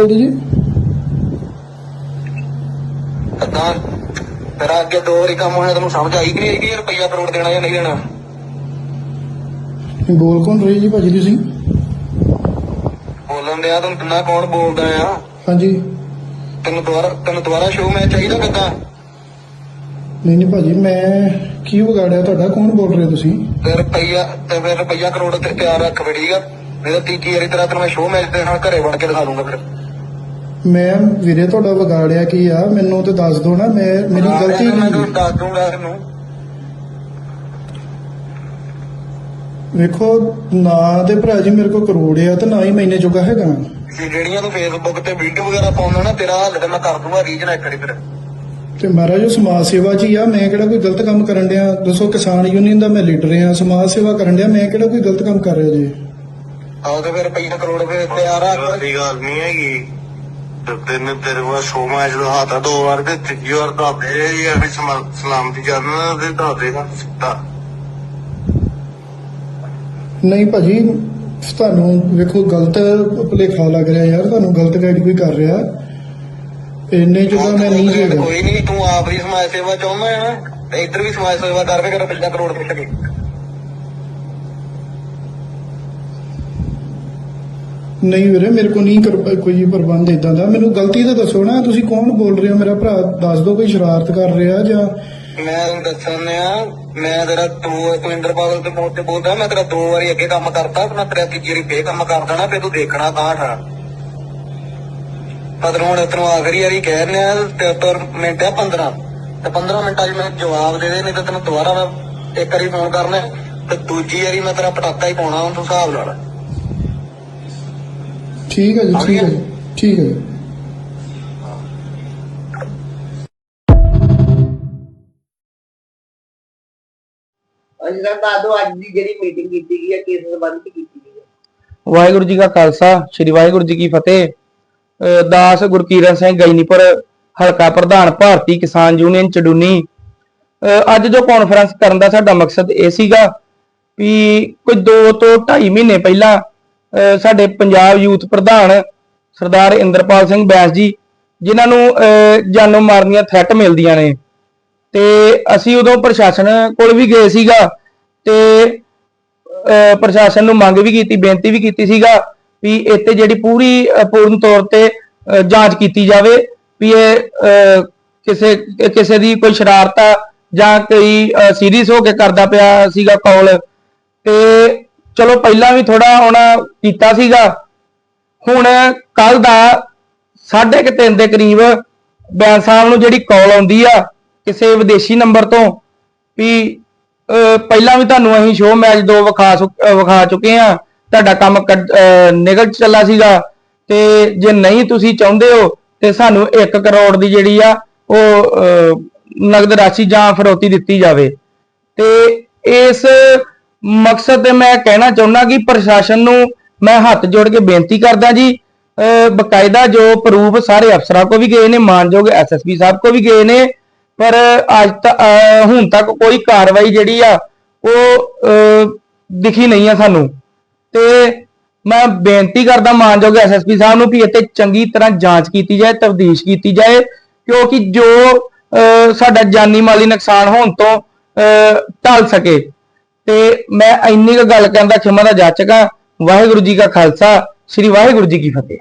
ਬੋਲਦੇ ਜੀ? ਕਿੱਦਾਂ ਤੇਰਾ ਅੱਗੇ ਦੋ ਵਾਰੀ ਕੰਮ ਹੋਇਆ ਤੈਨੂੰ ਸਮਝ ਆਈ ਕਿ ਨਹੀਂ ਆਈ ਕਿ ਇਹ ਰੁਪਈਆ ਕਰੋੜ ਦੇਣਾ ਜਾਂ ਨਹੀਂ ਦੇਣਾ? ਬੋਲ ਕੌਣ ਰਹੇ ਜੀ ਭਾਜੀ ਤੁਸੀਂ? ਬੋਲਣ ਦਿਆ ਤੈਨੂੰ ਕਿੰਨਾ ਕੌਣ ਬੋਲਦਾ ਆ? ਹਾਂਜੀ। ਤੈਨੂੰ ਦੁਬਾਰਾ ਤੈਨੂੰ ਦੁਬਾਰਾ ਸ਼ੋਅ ਮੈਂ ਚਾਹੀਦਾ ਕਿੱਦਾਂ? ਨਹੀਂ ਨਹੀਂ ਭਾਜੀ ਮੈਂ ਕੀ ਵਿਗਾੜਿਆ ਤੁਹਾਡਾ ਕੌਣ ਬੋਲ ਰਹੇ ਤੁਸੀਂ? ਤੇ ਰੁਪਈਆ ਤੇ ਫਿਰ ਰੁਪਈਆ ਕਰੋੜ ਤੇ ਤਿਆਰ ਰੱਖ ਬੜੀ ਠੀਕ ਆ? ਨਹੀਂ ਤਾਂ ਤੀਜੀ ਵਾਰੀ ਤੇਰਾ ਤੈਨੂੰ ਮੈਂ ਸ਼ੋਅ ਮੈਚ ਦੇ ਨਾਲ ਘਰੇ ਵੜ ਕੇ ਦਿਖਾ ਦੂੰਗਾ ਫਿਰ। ਮੈਂ ਵੀਰੇ ਤੁਹਾਡਾ ਵਿਗਾੜਿਆ ਕੀ ਆ? ਮੈਨੂੰ ਤੇ ਦੱਸ ਦਿਓ ਨਾ ਮੈਂ ਮੇਰੀ ਗਲਤੀ ਮੈਂ ਕੀ ਦੱਸ ਦੂੰਗਾ ਤੈਨੂੰ ਵੇਖੋ ਨਾ ਤੇ ਭਰਾ ਜੀ ਮੇਰੇ ਕੋਲ ਕਰੋੜ ਆ ਤੇ ਨਾ ਹੀ ਮਹੀਨੇ ਜੋਗਾ ਹੈਗਾ। ਜੇ ਜਿਹੜੀਆਂ ਤੂੰ ਫੇਸਬੁੱਕ ਤੇ ਵੀਡੀਓ ਵਗੈਰਾ ਪਾਉਂਦਾ ਨਾ ਤੇਰਾ ਹੱਲ ਤੇ ਮੈਂ ਕਰ ਦੂੰਗਾ ਰੀਜਨ ਇੱਕ ਵਾਰੀ ਫਿਰ। ਤੇ ਮਹਾਰਾਜ ਉਹ ਸਮਾਜ ਸੇਵਾ ਚ ਹੀ ਆ। ਮੈਂ ਕਿਹੜਾ ਕੋਈ ਗਲਤ ਕੰਮ ਕਰਨ ਡਿਆ? ਦੱਸੋ ਕਿਸਾਨ ਯੂਨੀਅਨ ਦਾ ਮੈਂ ਲੀਡਰ ਆ। ਸਮਾਜ ਸੇਵਾ ਕਰਨ ਡਿਆ। ਮੈਂ ਕਿਹੜਾ ਕੋਈ ਗਲਤ ਕੰਮ ਕਰ ਰਿਹਾ ਜੀ? ਆਹ ਤੇ ਫਿਰ ਰੁਪਈਆ ਕਰੋੜ ਫਿਰ ਤਿਆਰ ਰੱਖ ਦੀ ਗੱਲ ਨਹੀਂ ਹੈਗੀ ਦਾ ਦੋ ਵਾਰ ਤੇ ਤੀਜੀ ਵਾਰ ਤਾਂ ਦੇ ਯਾਰ ਵੀ ਸਮ- ਸਲਾਮਤੀ ਜਾਨ ਤੇ ਦੱਸ ਦੇਗਾ ਸਿੱਧਾ। ਨਹੀਂ ਭਾਜੀ ਤੁਹਾਨੂੰ ਵੇਖੋ ਗਲਤ ਭੁਲੇਖਾ ਲੱਗ ਰਿਹਾ ਯਾਰ ਤੁਹਾਨੂੰ ਗਲਤ ਗਾਈਡ ਕੋਈ ਕਰ ਰਿਹਾ। ਇੰਨੇ ਜੋਗਾ ਮੈਂ ਨਹੀਂ ਹੈਗਾ। ਕੋਈ ਨਹੀਂ ਤੂੰ ਆਪ ਦੀ ਸਮਾਜ ਸੇਵਾ ਚਾਹੁੰਦਾ ਹੈ ਨਾ ਇੱਧਰ ਵੀ ਸਮਾਜ ਸੇਵਾ ਕਰਕੇ ਕਰ ਰੁਪਈਆ ਕਰੋੜ ਪਿੱਟ ਨਹੀਂ ਵੀਰੇ, ਮੇਰੇ ਕੋ ਨਹੀਂ ਕਰ ਕੋਈ ਪ੍ਰਬੰਧ ਇਦਾਂ ਦਾ। ਮੈਨੂੰ ਗਲਤੀ ਤਾਂ ਦੱਸੋ ਨਾ, ਤੁਸੀਂ ਕੌਣ ਬੋਲ ਰਹੇ ਹੋ? ਮੇਰਾ ਭਰਾ ਦੱਸ ਦਿਓ, ਕੋਈ ਸ਼ਰਾਰਤ ਕਰ ਰਿਹਾ ਜਾਂ ਮੈਂ ਤੈਨੂੰ ਦੱਸਣ ਮੈਂ ਤੇਰਾ ਦੋ ਕੁਇੰਦਰ ਪਾਗਲ ਤੇ ਮੋੜ ਤੇ ਬੋਲਦਾ, ਮੈਂ ਤੇਰਾ ਦੋ ਵਾਰੀ ਅੱਗੇ ਕੰਮ ਕਰਤਾ ਮੈਂ ਤੇਰਾ ਤੀਜੀ ਵਾਰੀ ਫੇਰ ਕੰਮ ਕਰ ਦੇਣਾ ਫੇਰ ਤੂੰ ਦੇਖਣਾ ਤਾਂ ਠਾ ਪਰ ਹੁਣ ਤੈਨੂੰ ਆਖਰੀ ਵਾਰੀ ਕਹਿ ਰਿਹਾ, ਤੇ ਤੁਰ ਮਿੰਟ ਆ 15 ਤੇ 15 ਮਿੰਟਾਂ 'ਚ ਮੈਨੂੰ ਜਵਾਬ ਦੇ ਦੇ, ਨਹੀਂ ਤਾਂ ਤੈਨੂੰ ਦੁਬਾਰਾ ਮੈਂ ਇੱਕ ਵਾਰੀ ਫੋਨ ਕਰਨਾ ਤੇ ਦੂਜੀ ਵਾਰੀ ਮੈਂ ਤੇਰਾ ਪਟਾਕਾ ਹੀ ਪਾਉਣਾ, ਹੁਣ ਤੂੰ ਹਿਸਾਬ ਲਾ ਲੈ। ਠੀਕ ਹੈ ਜੀ ਠੀਕ ਹੈ? ਜੀ ਠੀਕ ਹੈ ਜੀ। ਅਸੀਂ ਤਾਂ ਦੱਸ ਦਿਓ ਅੱਜ ਦੀ ਜਿਹੜੀ ਮੀਟਿੰਗ ਕੀਤੀ ਗਈ ਹੈ ਕਿਸ ਸੰਬੰਧ ਵਿੱਚ ਕੀਤੀ ਗਈ ਹੈ? ਵਾਹਿਗੁਰੂ ਜੀ ਕਾ ਖਾਲਸਾ ਸ੍ਰੀ ਵਾਹਿਗੁਰੂ ਜੀ ਕੀ ਫਤਿਹ। ਅਹ ਦਾਸ ਗੁਰਕੀਰਤ ਸਿੰਘ ਗੈਨੀਪੁਰ ਹਲਕਾ ਪ੍ਰਧਾਨ ਭਾਰਤੀ ਕਿਸਾਨ ਯੂਨੀਅਨ ਚਡੂਨੀ। ਅਹ ਅੱਜ ਜੋ ਕਾਨਫਰੰਸ ਕਰਨ ਦਾ ਸਾਡਾ ਮਕਸਦ ਇਹ ਸੀਗਾ ਵੀ ਕੋਈ 2 ਤੋਂ 2.5 ਮਹੀਨੇ ਪਹਿਲਾਂ ਸਾਡੇ ਪੰਜਾਬ ਯੂਥ ਪ੍ਰਧਾਨ ਸਰਦਾਰ ਇੰਦਰਪਾਲ ਸਿੰਘ ਬੈਂਸ ਜੀ, ਜਿਨ੍ਹਾਂ ਨੂੰ, ਅਹ, ਜਾਨੋਂ ਮਾਰਨ ਦੀਆਂ ਥ੍ਰੈਟ ਮਿਲਦੀਆਂ ਨੇ। ਤੇ ਅਸੀਂ ਉਦੋਂ ਪ੍ਰਸ਼ਾਸਨ ਕੋਲ ਵੀ ਗਏ ਸੀਗਾ ਤੇ ਪ੍ਰਸ਼ਾਸਨ ਨੂੰ ਮੰਗ ਵੀ ਕੀਤੀ, ਬੇਨਤੀ ਵੀ ਕੀਤੀ ਸੀਗਾ ਵੀ ਇੱਥੇ ਜਿਹੜੀ ਪੂਰੀ ਪੂਰਨ ਤੌਰ ਤੇ ਜਾਂਚ ਕੀਤੀ ਜਾਵੇ ਵੀ ਇਹ ਕਿਸੇ ਕਿਸੇ ਦੀ ਕੋਈ ਸ਼ਰਾਰਤ ਆ ਜਾਂ ਕੋਈ ਸੀਰੀਅਸ ਹੋ ਕੇ ਕਰਦਾ ਪਿਆ ਸੀਗਾ ਕੌਲ। ਤੇ ਚਲੋ ਪਹਿਲਾਂ ਵੀ ਥੋੜਾ ਹੁਣ ਕੀਤਾ ਸੀਗਾ। ਹੁਣ ਕੱਲ ਦਾ ਸਾਢੇ ਕੁ ਤਿੰਨ ਦੇ ਕਰੀਬ ਬੈਂਸ ਸਾਹਿਬ ਨੂੰ ਜਿਹੜੀ ਕਾਲ ਆਉਂਦੀ ਆ ਕਿਸੇ ਵਿਦੇਸ਼ੀ ਨੰਬਰ ਤੋਂ ਵੀ ਪਹਿਲਾਂ ਵੀ ਤੁਹਾਨੂੰ ਅਸੀਂ ਸ਼ੋਅ ਮੈਚ ਦੋ ਵਿਖਾ ਵਿਖਾ ਚੁੱਕੇ ਆ। ਤੁਹਾਡਾ ਕੰਮ ਕੱਢ- ਅਹ ਨਿਕਲ ਚੱਲਾ ਸੀਗਾ। ਤੇ ਜੇ ਨਹੀਂ ਤੁਸੀਂ ਚਾਹੁੰਦੇ ਹੋ ਤੇ ਸਾਨੂੰ 1 ਕਰੋੜ ਦੀ ਜਿਹੜੀ ਆ ਉਹ ਅਹ, ਨਗਦ ਰਾਸ਼ੀ ਜਾਂ ਫਰੋਤੀ ਦਿੱਤੀ ਜਾਵੇ। ਤੇ ਇਸ ਮਕਸਦ ਤੇ ਮੈਂ ਕਹਿਣਾ ਚਾਹੁੰਦਾ ਕਿ ਪ੍ਰਸ਼ਾਸਨ ਨੂੰ ਮੈਂ ਹੱਥ ਜੋੜ ਕੇ ਬੇਨਤੀ ਕਰਦਾ ਜੀ ਅਹ ਬਕਾਇਦਾ ਜੋ ਪ੍ਰੂਫ ਸਾਰੇ ਅਫਸਰਾਂ ਕੋ ਵੀ ਗਏ ਨੇ ਮਾਨਯੋਗ ਐਸਐਸਪੀ ਸਾਹਿਬ ਕੋ ਵੀ ਗਏ ਨੇ ਪਰ ਅੱਜ ਤੱਕ ਹੁਣ ਤੱਕ ਕੋਈ ਕਾਰਵਾਈ ਜਿਹੜੀ ਆ ਉਹ ਦਿਖੀ ਨਹੀਂ ਆ ਸਾਨੂੰ। ਤੇ ਮੈਂ ਬੇਨਤੀ ਕਰਦਾ ਮਾਨਯੋਗ ਐਸਐਸਪੀ ਸਾਹਿਬ ਨੂੰ ਵੀ ਇੱਥੇ ਚੰਗੀ ਤਰ੍ਹਾਂ ਜਾਂਚ ਕੀਤੀ ਜਾਏ ਤਫਤੀਸ਼ ਕੀਤੀ ਜਾਏ ਕਿਉਂਕਿ ਜੋ ਅਹ, ਸਾਡਾ ਜਾਨੀ ਮਾਲੀ ਨੁਕਸਾਨ ਹੋਣ ਤੋਂ ਅਹ, ਟਲ ਸਕੇ। ਤੇ ਮੈਂ ਇੰਨੀ ਕੁ ਗੱਲ ਕਰਨ ਦਾ ਖਿਮਾ ਦਾ ਜਾਚਕ ਹਾਂ ਵਾਹਿਗੁਰੂ ਜੀ ਕਾ ਖਾਲਸਾ, ਸ੍ਰੀ ਵਾਹਿਗੁਰੂ ਜੀ ਕੀ ਫਤਿਹ।